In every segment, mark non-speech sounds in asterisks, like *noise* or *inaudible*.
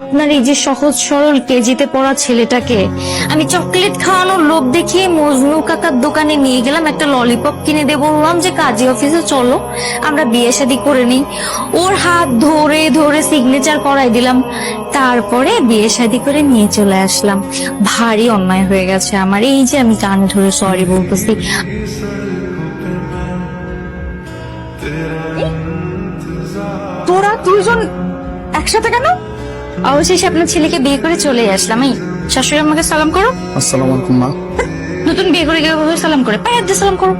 আপনার এই যে সহজ সরল কেজিতে পড়া ছেলেটাকে, আমি চকলেট খাওয়ানোর লোভ দেখিয়ে মজনু কাকার দোকানে নিয়ে গেলাম একটা ললিপপ কিনে দেবো বললাম যে, কাজী অফিসে চলো, আমরা বিয়ে শাদী করে নিই। ওর হাত ধরে ধরে সিগনেচার করাই দিলাম। তারপরে বিয়ে শাদী করে নিয়ে চলে আসলাম। ভারী অন্যায় হয়ে গেছে আমার। এই যে আমি কান ধরে সরি বলতেছি। তোরা দুজন একসাথে কেন? অবশেষে আপনার ছেলেকে বিয়ে করে চলে আসলাম এই। শাশুড়ি আমাকে সালাম করো। আসসালামু আলাইকুম মা। নতুন বিয়ে করে গেলে সালাম করে? পায়ের দিয়ে সালাম করো।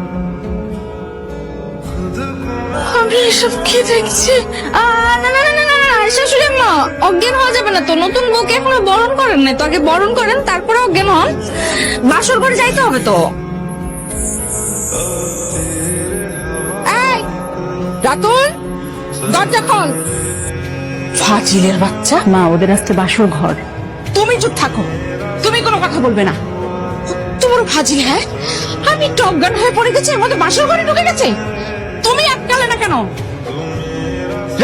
আমি এসব কি দেখছি? না না না না শাশুড়ি মা অজ্ঞান হওয়া যাবে না তো। নতুন বউকে এখনও বরণ করেন না তো আগে বরণ করেন তারপরে অজ্ঞান হন। বাসর ঘরে যাইতে হবে তো। রাতুল দরজা খোল। ফাজিলের বাচ্চা? মা ওদের আসতে বাসর ঘর। তুমি চুপ থাকো। তুমি কোনো কথা বলবে না। তোমার ফাজিল হ্যাঁ? আমি টজ্ঞান হয়ে পড়ে গেছি আমাদের বাসর ঘরে ঢুকে গেছে। তুমি আটকালে না কেন?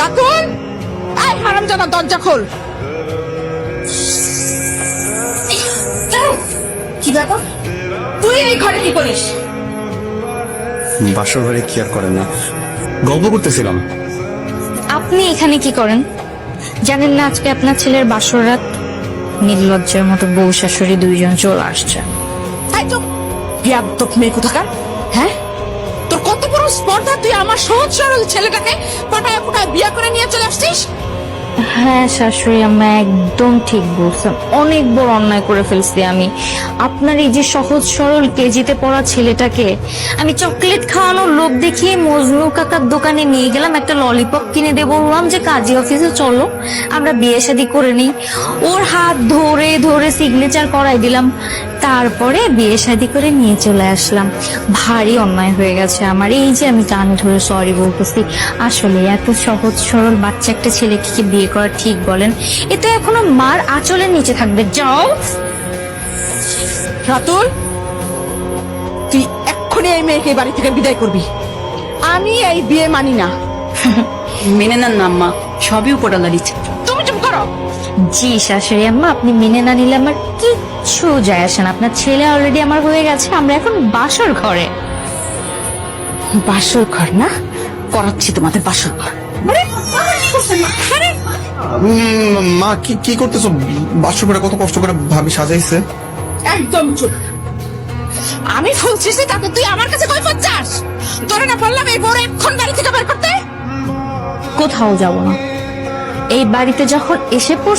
রাতুল! এই হারামজাদা দরজা খোল। কি ব্যাপার? তুই এই ঘরে কি করিস? বাসর ঘরে কি আর করেন? না গল্প করতেছিলাম। আপনি এখানে কি করেন? জানেন না আজকে আপনার ছেলের বাসর রাত? নির্লজ্জের মতো বউ শাশুড়ি দুইজন চলে আসছে। তাই তো? মেয়ে কোথাকার? হ্যাঁ? তোর কত বড় স্পর্ধা, তুই আমার সহজ সরল ছেলেটাকে পাটায় পোটায় বিয়া করে নিয়ে চলে আসছিস? হ্যাঁ শাশুড়ি, আম্মা একদম ঠিক বলছেন। অনেক বড় অন্যায় করে ফেলছি আমি। আপনার এই যে সহজ সরল কেজিতে পড়া ছেলেটাকে, আমি চকলেট খাওয়ানোর লোক দেখিয়ে মজনু কাকার দোকানে নিয়ে গেলাম, একটা ললিপপ কিনে দেবো বললাম যে, কাজী অফিসে চলো, আমরা বিয়ে শাদি করে নিই। ওর হাত ধরে ধরে সিগনেচার করাই দিলাম। তারপরে বিয়ে শাদি করে নিয়ে চলে আসলাম। ভারী অন্যায় হয়ে গেছে আমার। এই যে আমি কান ধরে সরি বলতেছি। আসলে এত সহজ সরল বাচ্চা একটা ছেলেকে কি বিয়ে করা ঠিক বলেন। এ তো এখনও মার আঁচলের নিচে থাকবে। যাও। রাতুল তুই এক্ষুনি এই মেয়েকে বাড়ি থেকে বিদায় করবি। আমি এই বিয়ে মানি না। *laughs* মেনে নেন না আম্মা। সবই উপরালার ইচ্ছে। তুমি চুপ করো। জি শাশুড়ি আম্মা আপনি মেনে না নিলে আমার কিচ্ছু যায় আসে না। আপনার ছেলে অলরেডি আমার হয়ে গেছে আমরা এখন বাসর ঘরে। বাসর ঘর না? করাচ্ছি তোমাদের বাসর ঘর। আরে, আরে, মা কি কি করতেছো? বাসর করে কত কষ্ট করে ভাবি সাজাইছে। একদম চুপ। আমি যে তাতে তুই আমার কাছে কই চাস তোরে না বললাম এই বড় এক্ষণ বাড়ি থেকে বের করতে? কোথাও যাব না। এই বাড়িতে যখন এসে পড়